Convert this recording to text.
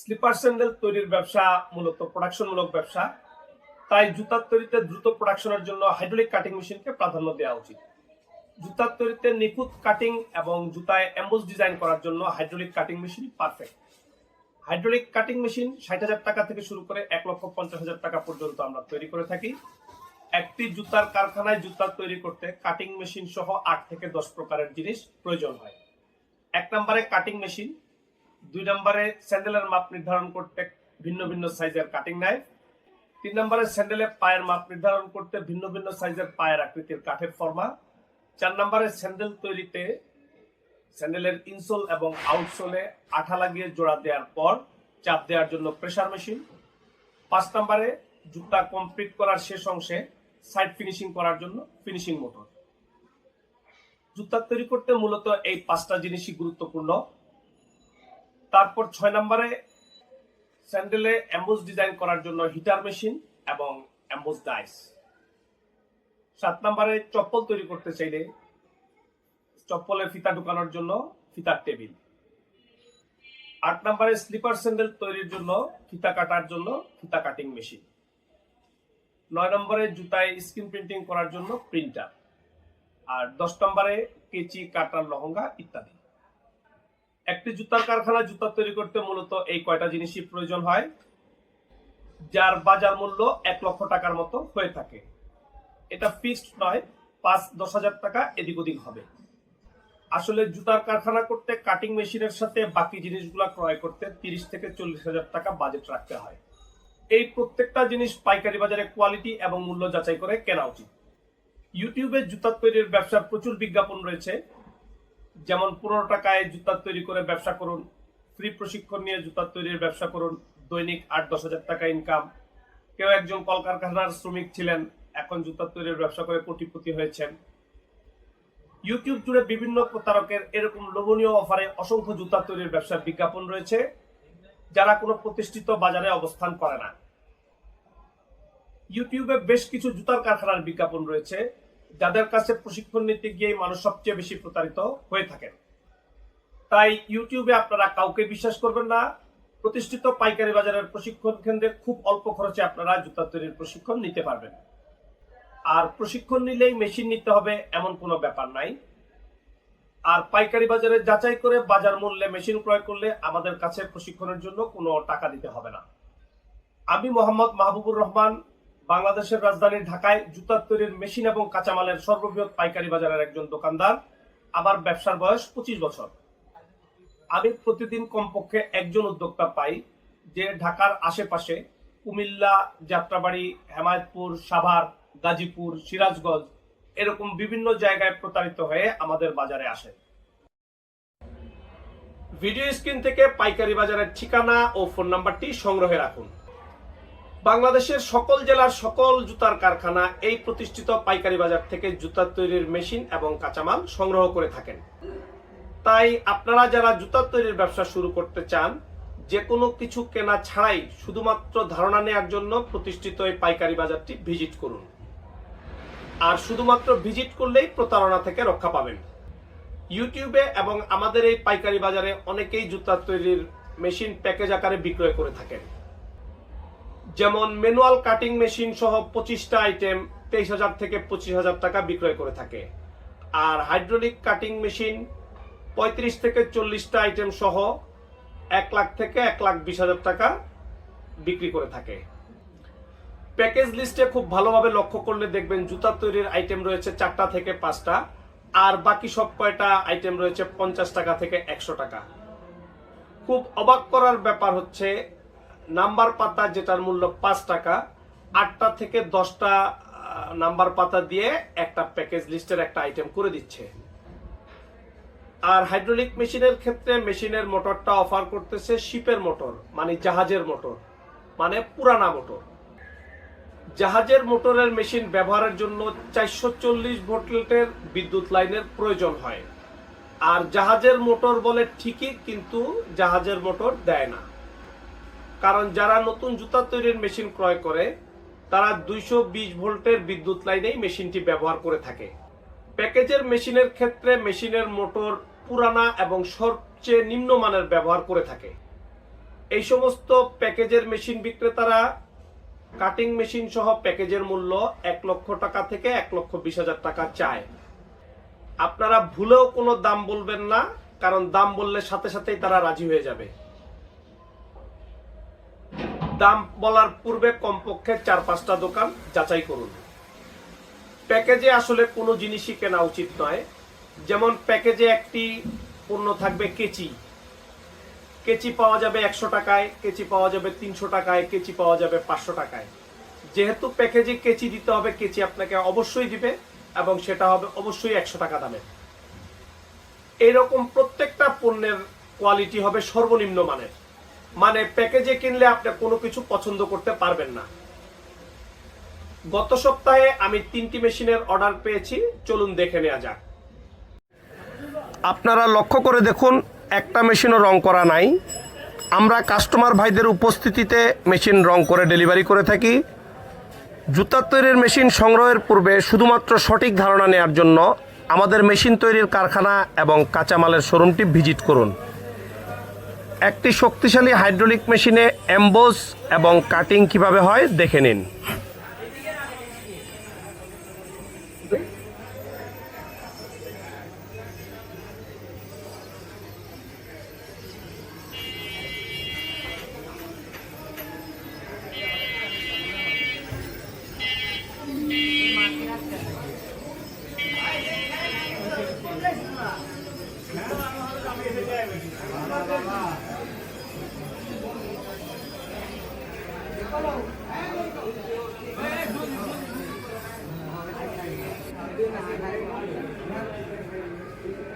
Sleeper sandal তৈরির ব্যবসা, মূলত প্রোডাকশনমূলক ব্যবসা। তাই জুতার তৈরিতে দ্রুত প্রোডাকশনের জন্য হাইড্রোলিক কাটিং মেশিনকে প্রাধান্য দেওয়া উচিত। জুতার তৈরিতে নিখুঁত কাটিং এবং জুতায় এম্বোস ডিজাইন করার জন্য hydraulic cutting machine perfect hydraulic cutting machine ষাট হাজার টাকা থেকে শুরু করে এক লক্ষ পঞ্চাশ হাজার টাকা পর্যন্ত আমরা তৈরি করে থাকি। একটি জুতার কারখানায় জুতা তৈরি করতে কাটিং মেশিন সহ আট থেকে দশ প্রকারের জিনিস প্রয়োজন হয়। এক নম্বরে কাটিং মেশিন দুই নম্বরে স্যান্ডেলের মাপ নির্ধারণ করতে ভিন্ন ভিন্ন সাইজের কাটিং নাইফ তিন নম্বরে স্যান্ডেলের পায়ের মাপ নির্ধারণ করতে ভিন্ন ভিন্ন সাইজের পায়ের আকৃতির কাঠের ফর্মা চার নম্বরে স্যান্ডেল তৈরিতে স্যান্ডেলের ইনসোল এবং আউটসোলে আঠা লাগিয়ে জোড়া দেওয়ার পর চাপ দেওয়ার জন্য প্রেসার মেশিন পাঁচ নম্বরে জুতা কমপ্লিট করার শেষ অংশে সাইড ফিনিশিং করার জন্য ফিনিশিং মোটর জুতা তৈরি করতে মূলত এই পাঁচটা জিনিসই গুরুত্বপূর্ণ। তারপর ছয় নম্বরে স্যান্ডেলে অ্যাম্বোস ডিজাইন করার জন্য হিটার মেশিন এবং অ্যাম্বোস ডাইস। সাত নম্বরে চপ্পল তৈরি করতে চাইলে চপ্পলের ফিতা ঢুকানোর জন্য ফিতার টেবিল। আট নম্বরে স্লিপার স্যান্ডেল তৈরির জন্য ফিতা কাটার জন্য ফিতা কাটিং মেশিন। নয় নম্বরে জুতায় স্ক্রিন প্রিন্টিং করার জন্য প্রিন্টার। আর দশ নম্বরে কেচি, কাটার লহঙ্গা ইত্যাদি। একটি জুতার কারখানা জুতা তৈরি করতে মূলত এই কয়টা জিনিসই প্রয়োজন হয়, যার বাজার মূল্য এক লক্ষ টাকার মতো হয়ে থাকে। এটা ফিক্সড নয়, পাঁচ, দশ হাজার টাকা এদিক ওদিক হবে। আসলে জুতার কারখানা করতে কাটিং মেশিনের সাথে বাকি জিনিসগুলো ক্রয় করতে তিরিশ থেকে চল্লিশ হাজার টাকা বাজেট রাখতে হয়। এই প্রত্যেকটা জিনিস পাইকারি বাজারে কোয়ালিটি এবং মূল্য যাচাই করে কেনা উচিত। ইউটিউবে জুতা তৈরির ব্যবসার প্রচুর বিজ্ঞাপন রয়েছে। যেমন পনেরো টাকায় জুতা তৈরি করে ব্যবসা করুন ফ্রি প্রশিক্ষণ নিয়ে জুতা তৈরির ব্যবসা করুন, দৈনিক আট দশ হাজার টাকা ইনকাম কেউ একজন কলকারখানার শ্রমিক ছিলেন, এখন জুতা তৈরির ব্যবসা করে কোটিপতি হয়েছেন। ইউটিউব জুড়ে বিভিন্ন প্রতারকের এরকম লোভনীয় অফারে অসংখ্য জুতা তৈরির ব্যবসার বিজ্ঞাপন রয়েছে, যারা কোনো প্রতিষ্ঠিত বাজারে অবস্থান করে না। ইউটিউবে বেশ কিছু জুতার কারখানার বিজ্ঞাপন রয়েছে। যাদের কাছে প্রশিক্ষণ নিতে গিয়ে মানুষ সবচেয়ে বেশি প্রতারিত হয়ে থাকেন। তাই ইউটিউবে আপনারা কাউকে বিশ্বাস করবেন না। প্রতিষ্ঠিত পাইকারি বাজারের প্রশিক্ষণ কেন্দ্রে খুব অল্প খরচে আপনারা জুতা তৈরির প্রশিক্ষণ নিতে পারবেন। আর প্রশিক্ষণ নিলেই মেশিন নিতে হবে এমন কোনো ব্যাপার নাই। আর পাইকারি বাজারে যাচাই করে বাজার মূল্যে মেশিন ক্রয় করলে আমাদের কাছে প্রশিক্ষণের জন্য কোনো টাকা দিতে হবে না। আমি মোহাম্মদ মাহবুবুর রহমান বাংলাদেশের রাজধানী ঢাকায় জুতার তৈরির মেশিন এবং কাঁচামালের সর্ববৃহৎ পাইকারি বাজারের একজন দোকানদার আমার ব্যবসার বয়স পঁচিশ বছর। আমি প্রতিদিন কমপক্ষে একজন উদ্যোক্তা পাই যে ঢাকার আশেপাশে কুমিল্লা, যাত্রাবাড়ি, হেমায়তপুর, সাভার, গাজীপুর, সিরাজগঞ্জ এরকম বিভিন্ন জায়গায় প্রতারিত হয়ে আমাদের বাজারে আসে। ভিডিও স্ক্রিন থেকে পাইকারি বাজারের ঠিকানা ও ফোন নাম্বারটি সংগ্রহে রাখুন। বাংলাদেশের সকল জেলার সকল জুতার কারখানা এই প্রতিষ্ঠিত পাইকারি বাজার থেকে জুতা তৈরির মেশিন এবং কাঁচামাল সংগ্রহ করে থাকেন। তাই আপনারা যারা জুতা তৈরির ব্যবসা শুরু করতে চান যে কোনো কিছু কেনা ছাড়াই শুধুমাত্র ধারণা নেওয়ার জন্য প্রতিষ্ঠিত এই পাইকারি বাজারটি ভিজিট করুন। আর শুধুমাত্র ভিজিট করলেই প্রতারণা থেকে রক্ষা পাবেন। ইউটিউবে এবং আমাদের এই পাইকারি বাজারে অনেকেই জুতা তৈরির মেশিন প্যাকেজ আকারে বিক্রয় করে থাকেন। যেমন ম্যানুয়াল কাটিং মেশিন সহ পঁচিশটা আইটেম তেইশ হাজার থেকে পঁচিশ হাজার টাকা বিক্রয় করে থাকে। আর হাইড্রোলিক কাটিং মেশিন পঁয়ত্রিশ থেকে চল্লিশটা আইটেম সহ এক লাখ থেকে এক লাখ বিশ হাজার টাকা বিক্রি করে থাকে। প্যাকেজ লিস্টে খুব ভালোভাবে লক্ষ্য করলে দেখবেন জুতা তৈরির আইটেম রয়েছে চারটা থেকে পাঁচটা, আর বাকি সব কয়টা আইটেম রয়েছে পঞ্চাশ টাকা থেকে একশো টাকা। খুব অবাক করার ব্যাপার হচ্ছে নাম্বার পাতা যেটার মূল্য পাঁচ টাকা, আটটা থেকে দশটা নাম্বার পাতা দিয়ে একটা প্যাকেজ লিস্টের একটা আইটেম করে দিচ্ছে। আর হাইড্রোলিক মেশিনের ক্ষেত্রে মেশিনের মোটরটা অফার করতেছে শিপের মোটর মানে জাহাজের মোটর মানে পুরানা মোটর। জাহাজের মোটরের মেশিন ব্যবহারের জন্য চারশো চল্লিশ ভোল্টের বিদ্যুৎ লাইনের প্রয়োজন হয়। আর জাহাজের মোটর বলে ঠিকই, কিন্তু জাহাজের মোটর দেয় না। কারণ যারা নতুন জুতা তৈরির মেশিন ক্রয় করে, তারা দুইশো বিশ ভোল্টের বিদ্যুৎ লাইনেই মেশিনটি ব্যবহার করে থাকে। প্যাকেজের মেশিনের ক্ষেত্রে মেশিনের মোটর পুরানা এবং সবচেয়ে নিম্নমানের ব্যবহার করে থাকে। এই সমস্ত প্যাকেজের মেশিন বিক্রেতারা কাটিং মেশিন সহ প্যাকেজের মূল্য এক লক্ষ টাকা থেকে এক লক্ষ বিশ হাজার টাকা চায়। আপনারা ভুলেও কোনো দাম বলবেন না, কারণ দাম বললে সাথে সাথেই তারা রাজি হয়ে যাবে। দাম বলার পূর্বে কমপক্ষে চার পাঁচটা দোকান যাচাই করুন। প্যাকেজে আসলে কোনো জিনিসই কেনা উচিত নয়। যেমন প্যাকেজে একটি পণ্য থাকবে কেচি। কেচি পাওয়া যাবে একশো টাকায়, কেচি পাওয়া যাবে তিনশো টাকায়, কেচি পাওয়া যাবে পাঁচশো টাকায়। যেহেতু প্যাকেজে কেচি দিতে হবে, কেচি আপনাকে অবশ্যই দিবে এবং সেটা হবে অবশ্যই একশো টাকা দামের এইরকম প্রত্যেকটা পণ্যের কোয়ালিটি হবে সর্বনিম্ন মানের। মানে প্যাকেজে কিনলে আপনি কোনো কিছু পছন্দ করতে পারবেন না। গত সপ্তাহে আমি তিনটি মেশিনের অর্ডার পেয়েছি, চলুন দেখে নেওয়া যাক। আপনারা লক্ষ্য করে দেখুন, একটা মেশিনও রং করা নাই। আমরা কাস্টমার ভাইদের উপস্থিতিতে মেশিন রং করে ডেলিভারি করে থাকি। জুতা তৈরির মেশিন সংগ্রহের পূর্বে শুধুমাত্র সঠিক ধারণা নেওয়ার জন্য আমাদের মেশিন তৈরির কারখানা এবং কাঁচামালের শোরুমটি ভিজিট করুন। একটি শক্তিশালী হাইড্রোলিক মেশিনে অ্যাম্বোস এবং কাটিং কীভাবে হয় দেখে নিন Baba, baba. Thank you.